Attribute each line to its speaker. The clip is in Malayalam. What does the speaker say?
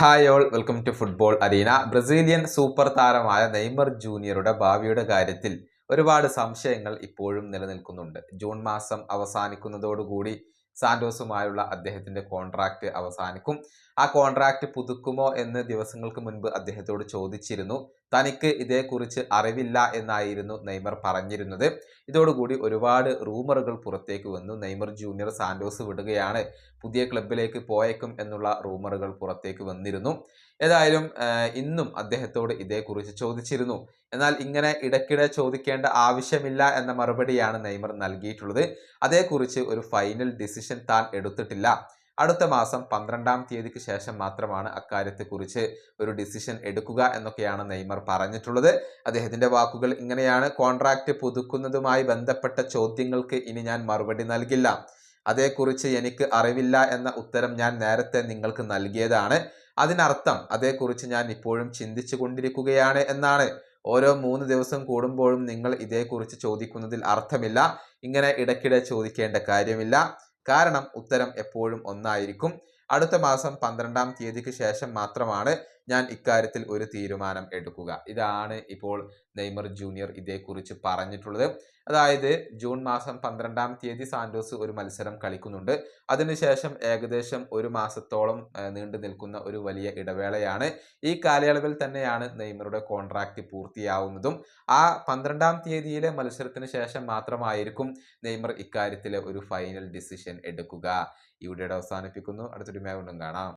Speaker 1: Hi all welcome to football arena Brazilian super താരമായ നെയ്മർ ജൂനിയറുടെ ഭാവിയുടെ കാര്യത്തിൽ ഒരുപാട് സംശയങ്ങൾ ഇപ്പോഴും നിലനിൽക്കുന്നുണ്ട്. ജൂൺ മാസം അവസാനിക്കുന്നതോടുകൂടി സാന്റോസുമായുള്ള അദ്ദേഹത്തിന്റെ കോൺട്രാക്റ്റ് അവസാനിക്കും. ആ കോൺട്രാക്റ്റ് പുതുക്കുമോ എന്ന് ദിവസങ്ങൾക്ക് മുൻപ് അദ്ദേഹത്തോട് ചോദിച്ചിരുന്നു. തനിക്ക് ഇതേക്കുറിച്ച് അറിവില്ല എന്നായിരുന്നു നെയ്മർ പറഞ്ഞിരുന്നത്. ഇതോടുകൂടി ഒരുപാട് റൂമറുകൾ പുറത്തേക്ക് വന്നു. നെയ്മർ ജൂനിയർ സാന്റോസ് വിടുകയാണ്. പുതിയ ക്ലബിലേക്ക് പോയേക്കും എന്നുള്ള റൂമറുകൾ പുറത്തേക്ക് വന്നിരുന്നു. ഏതായാലും ഇന്നും അദ്ദേഹത്തോട് ഇതേക്കുറിച്ച് ചോദിച്ചിരുന്നു. എന്നാൽ ഇങ്ങനെ ഇടയ്ക്കിടെ ചോദിക്കേണ്ട ആവശ്യമില്ല എന്ന മറുപടിയാണ് നെയ്മർ നൽകിയിട്ടുള്ളത്. അതേക്കുറിച്ച് ഒരു ഫൈനൽ ഡിസിഷൻ താൻ എടുത്തിട്ടില്ല. അടുത്ത മാസം പന്ത്രണ്ടാം തീയതിക്ക് ശേഷം മാത്രമാണ് അക്കാര്യത്തെക്കുറിച്ച് ഒരു ഡിസിഷൻ എടുക്കുക എന്നൊക്കെയാണ് നെയ്മർ പറഞ്ഞിട്ടുള്ളത്. അദ്ദേഹത്തിന്റെ വാക്കുകൾ ഇങ്ങനെയാണ്. കോൺട്രാക്റ്റ് പുതുക്കുന്നതുമായി ബന്ധപ്പെട്ട ചോദ്യങ്ങൾക്ക് ഇനി ഞാൻ മറുപടി നൽകില്ല. അതേക്കുറിച്ച് എനിക്ക് അറിവില്ല എന്ന ഉത്തരം ഞാൻ നേരത്തെ നിങ്ങൾക്ക് നൽകിയതാണ്. അതിനർത്ഥം അതേക്കുറിച്ച് ഞാൻ ഇപ്പോഴും ചിന്തിച്ചു കൊണ്ടിരിക്കുകയാണ് എന്നാണ്. ഓരോ മൂന്ന് ദിവസം കൂടുമ്പോഴും നിങ്ങൾ ഇതേക്കുറിച്ച് ചോദിക്കുന്നതിൽ അർത്ഥമില്ല. ഇങ്ങനെ ഇടയ്ക്കിടെ ചോദിക്കേണ്ട കാര്യമില്ല. കാരണം ഉത്തരം എപ്പോഴും ഒന്നായിരിക്കും. അടുത്ത മാസം പന്ത്രണ്ടാം തീയതിക്ക് ശേഷം മാത്രമാണ് ഞാൻ ഇക്കാര്യത്തിൽ ഒരു തീരുമാനം എടുക്കുക. ഇതാണ് ഇപ്പോൾ നെയ്മർ ജൂനിയർ ഇതേക്കുറിച്ച് പറഞ്ഞിട്ടുള്ളത്. അതായത് ജൂൺ മാസം പന്ത്രണ്ടാം തീയതി സാന്റോസ് ഒരു മത്സരം കളിക്കുന്നുണ്ട്. അതിനുശേഷം ഏകദേശം ഒരു മാസത്തോളം നീണ്ടു നിൽക്കുന്ന ഒരു വലിയ ഇടവേളയാണ്. ഈ കാലയളവിൽ തന്നെയാണ് നെയ്മറുടെ കോൺട്രാക്റ്റ് പൂർത്തിയാവുന്നതും. ആ പന്ത്രണ്ടാം തീയതിയിലെ മത്സരത്തിന് ശേഷം മാത്രമായിരിക്കും നെയ്മർ ഇക്കാര്യത്തിലെ ഒരു ഫൈനൽ ഡിസിഷൻ എടുക്കുക. ഇവിടെ അവസാനിപ്പിക്കുന്നു. അടുത്തൊരു മേഖലും കാണാം.